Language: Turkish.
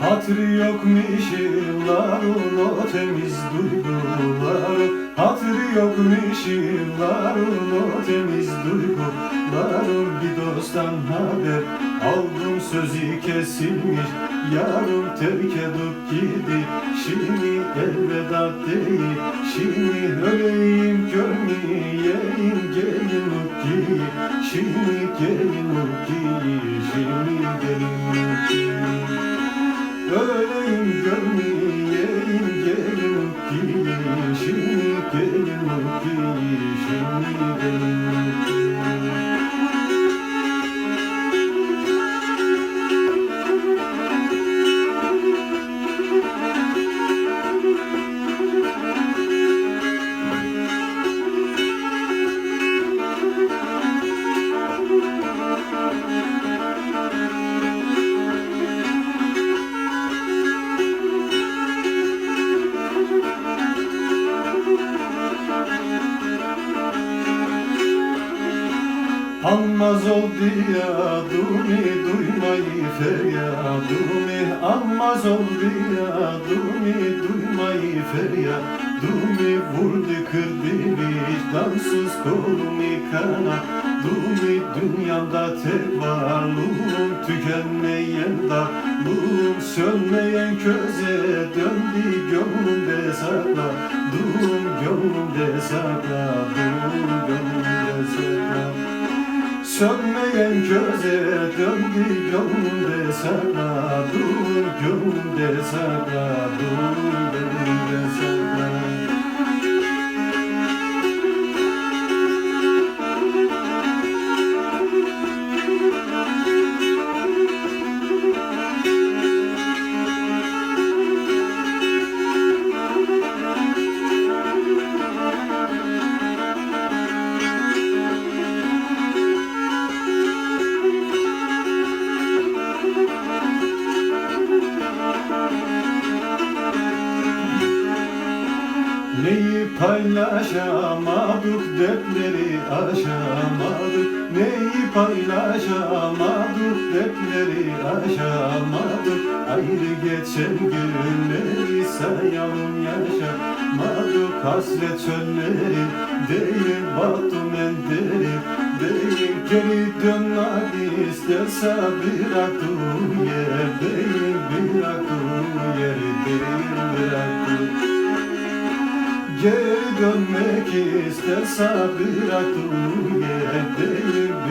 Hatırı yokmuş yılların o temiz duyguların Hatırı yokmuş yılların o temiz duyguların Bir dosttan haber aldım sözü kesilmiş. Yarım terk edip gitti Şimdi elveda değil. Şimdi öleyim görmeyeyim gelin ki. Şimdi gelin ki Şimdi gelin ki Öleyim görmeyeyim gelin ki Şimdi gelin ki Şimdi gelin Almaz oldu yadumi duymayı feryadumi. Almaz oldu yadumi duymayı feryadumi. Vurdu kırdı vicdansız kolumu kana Dumi dünyada tek varlığım tükenmeyen darlığım Sönmeyen köze döndü gönlümde sakla. Duğum gönlümde sakla. Duğum Sönmeyen göze döndü gönlümde sakla Dur gönlümde sakla Dur gönlümde sakla Neyi paylaşamadık, dertleri aşamadık. Neyi paylaşamadık, dertleri aşamadık. Ayrı geçen günleri sayalım yaşamadık. Hasret çölleri değil battım enderi Değil geri dönmek isterse bıraktığım yer Değil bıraktığım yer değil bıraktığım Geri dönmek isterse bıraktığım yer değil